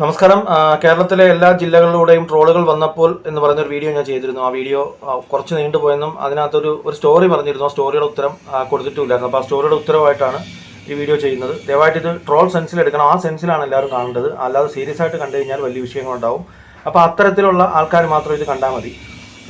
നമസ്കാരം. കേരളത്തിലെ എല്ലാ ജില്ലകളിലൂടെയും ട്രോളുകൾ വന്നപ്പോൾ എന്ന് പറഞ്ഞൊരു വീഡിയോ ഞാൻ ചെയ്തിരുന്നു. ആ വീഡിയോ കുറച്ച് നീണ്ടുപോയെന്നും അതിനകത്തൊരു ഒരു സ്റ്റോറി പറഞ്ഞിരുന്നു. ആ സ്റ്റോറിയുടെ ഉത്തരം കൊടുത്തിട്ടില്ലായിരുന്നു. അപ്പോൾ ആ സ്റ്റോറിയുടെ ഉത്തരവായിട്ടാണ് ഈ വീഡിയോ ചെയ്യുന്നത്. ദയവായിട്ട് ഇത് ട്രോൾ സെൻസിൽ എടുക്കണം. ആ സെൻസിലാണ് എല്ലാവരും കാണേണ്ടത്. അല്ലാതെ സീരിയസ് ആയിട്ട് കണ്ടു കഴിഞ്ഞാൽ വലിയ വിഷയങ്ങളുണ്ടാവും. അപ്പോൾ അത്തരത്തിലുള്ള ആൾക്കാർ മാത്രം ഇത് കണ്ടാൽ മതി.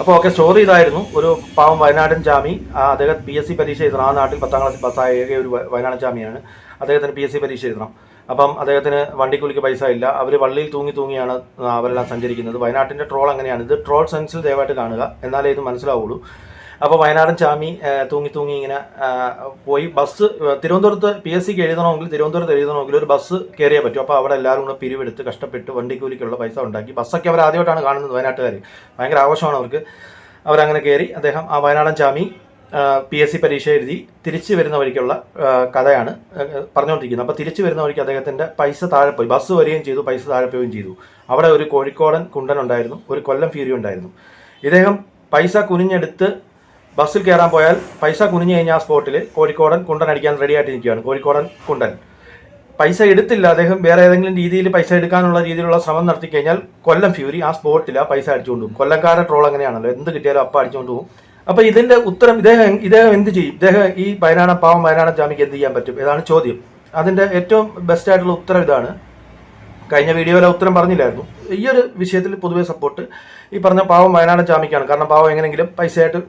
അപ്പോൾ ഓക്കെ സ്റ്റോറി ഇതായിരുന്നു. ഒരു പാവം വയനാടൻ ജാമി അദ്ദേഹം പി എസ് സി പരീക്ഷ എഴുതണം. ആ നാട്ടിൽ പത്താം ക്ലാസ്സിൽ പത്തായ ഏക ഒരു വയനാടൻ ജാമിയാണ്. അദ്ദേഹത്തിന് പി എസ് സി പരീക്ഷ എഴുതണം. അപ്പം അദ്ദേഹത്തിന് വണ്ടിക്കൂലിക്ക് പൈസ ഇല്ല. അവർ വള്ളിയിൽ തൂങ്ങി തൂങ്ങിയാണ് അവരെല്ലാം സഞ്ചരിക്കുന്നത്. വയനാട്ടിന്റെ ട്രോൾ അങ്ങനെയാണ്. ഇത് ട്രോൾ സെൻസിൽ ദയവായിട്ട് കാണുക. എന്നാലേ ഇത് മനസ്സിലാവുള്ളൂ. അപ്പോൾ വയനാടൻ ചാമി തൂങ്ങി തൂങ്ങി ഇങ്ങനെ പോയി. ബസ് തിരുവനന്തപുരത്ത് പി എസ് സിക്ക് എഴുതണമെങ്കിൽ തിരുവനന്തപുരത്ത് എഴുതണമെങ്കിൽ ഒരു ബസ് കയറിയേ പറ്റും. അപ്പോൾ അവിടെ എല്ലാവരും കൂടെ പിരിവെടുത്ത് കഷ്ടപ്പെട്ട് വണ്ടിക്കൂലിക്കുള്ള പൈസ ഉണ്ടാക്കി. ബസ്സൊക്കെ അവർ ആദ്യമായിട്ടാണ് കാണുന്നത് വയനാട്ടുകാർ ഭയങ്കര ആഘോഷമാണ് അവർക്ക്. അവരങ്ങനെ കയറി അദ്ദേഹം ആ വയനാടൻ ചാമി പി എസ് സി പരീക്ഷ എഴുതി തിരിച്ചു വരുന്ന വഴിക്കുള്ള കഥയാണ് പറഞ്ഞുകൊണ്ടിരിക്കുന്നത്. അപ്പോൾ തിരിച്ചു വരുന്ന വഴിക്ക് അദ്ദേഹത്തിന്റെ പൈസ താഴെ പോയി. ബസ് വരികയും ചെയ്തു പൈസ താഴെ പോവുകയും ചെയ്തു. അവിടെ ഒരു കോഴിക്കോടൻ കുണ്ടൻ ഉണ്ടായിരുന്നു ഒരു കൊല്ലം ഫ്യൂരി ഉണ്ടായിരുന്നു. ഇദ്ദേഹം പൈസ കുനിഞ്ഞെടുത്ത് ബസ്സിൽ കയറാൻ പോയാൽ പൈസ കുനിഞ്ഞു കഴിഞ്ഞാൽ ആ സ്പോട്ടിൽ കോഴിക്കോടൻ കുണ്ടൻ അടിക്കാൻ റെഡി ആയിട്ട് നിൽക്കുകയാണ് കോഴിക്കോടൻ കുണ്ടൻ. പൈസ എടുത്തില്ല. അദ്ദേഹം വേറെ ഏതെങ്കിലും രീതിയിൽ പൈസ എടുക്കാനുള്ള രീതിയിലുള്ള ശ്രമം നടത്തി കഴിഞ്ഞാൽ കൊല്ലം ഫ്യൂരി ആ സ്പോട്ടിൽ ആ പൈസ അടിച്ചുകൊണ്ട് പോകും. കൊല്ലംകാരൻ ട്രോൾ അങ്ങനെയാണല്ലോ. എന്ത് കിട്ടിയാലും അപ്പം അടിച്ചുകൊണ്ട് പോകും. അപ്പോൾ ഇതിന്റെ ഉത്തരം ഇദ്ദേഹം ഇദ്ദേഹം എന്ത് ചെയ്യും? ഇദ്ദേഹം ഈ വയനാടൻ പാവം വയനാടൻ ജാമിക്ക് എന്ത് ചെയ്യാൻ പറ്റും? ഇതാണ് ചോദ്യം. അതിന്റെ ഏറ്റവും ബെസ്റ്റ് ആയിട്ടുള്ള ഉത്തരം ഇതാണ്. കഴിഞ്ഞ വീഡിയോയിലെ ഉത്തരം പറഞ്ഞില്ലായിരുന്നു. ഈ ഒരു വിഷയത്തിൽ പൊതുവെ സപ്പോർട്ട് ഈ പറഞ്ഞ പാവം വയനാട് ജാമിക്കാണ്. കാരണം പാവം എങ്ങനെയെങ്കിലും പൈസയായിട്ട്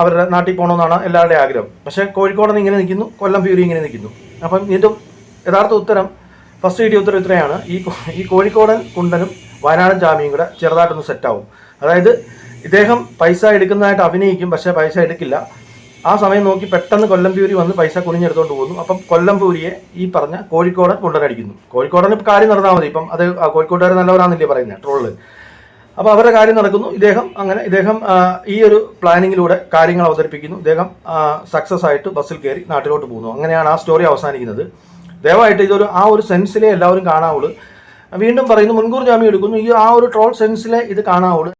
അവരുടെ നാട്ടിൽ പോകണമെന്നാണ് എല്ലാവരുടെയും ആഗ്രഹം. പക്ഷേ കോഴിക്കോട് നിന്ന് ഇങ്ങനെ നിൽക്കുന്നു കൊല്ലം പ്യൂരി ഇങ്ങനെ നിൽക്കുന്നു. അപ്പം ഇതിന്റെ യഥാർത്ഥ ഉത്തരം ഫസ്റ്റ് വീഡിയോ ഉത്തരം ഇത്രയാണ്. ഈ ഈ കോഴിക്കോടൻ കുണ്ടനും വയനാടൻ ജാമ്യം കൂടെ ചെറുതായിട്ടൊന്ന് സെറ്റാവും അതായത് ഇദ്ദേഹം പൈസ എടുക്കുന്നതായിട്ട് അഭിനയിക്കും പക്ഷേ പൈസ എടുക്കില്ല. ആ സമയം നോക്കി പെട്ടെന്ന് കൊല്ലം വന്ന് പൈസ കുനിഞ്ഞെടുത്തോണ്ട് പോകുന്നു. അപ്പം കൊല്ലം ഈ പറഞ്ഞ കോഴിക്കോട് കൊണ്ടുവരടിക്കുന്നു കോഴിക്കോടിന് കാര്യം നടന്നാൽ മതി. ഇപ്പം അത് കോഴിക്കോട്ടുകാർ നല്ലവരാന്നില്ലേ പറയുന്നത് ട്രോളിൽ അപ്പോൾ അവരുടെ കാര്യം നടക്കുന്നു. ഇദ്ദേഹം അങ്ങനെ ഇദ്ദേഹം ഈ ഒരു പ്ലാനിങ്ങിലൂടെ കാര്യങ്ങൾ അവതരിപ്പിക്കുന്നു. ഇദ്ദേഹം സക്സസ് ആയിട്ട് ബസ്സിൽ കയറി നാട്ടിലോട്ട് പോകുന്നു. അങ്ങനെയാണ് ആ സ്റ്റോറി അവസാനിക്കുന്നത്. ദയവായിട്ട് ഇതൊരു ആ ഒരു സെൻസിലേ എല്ലാവരും കാണാവുള്ളൂ. വീണ്ടും പറയുന്നു മുൻകൂർ ജാമ്യം എടുക്കുന്നു. ഈ ആ ഒരു ട്രോൾ സെൻസിലെ ഇത് കാണാവുള്ളൂ.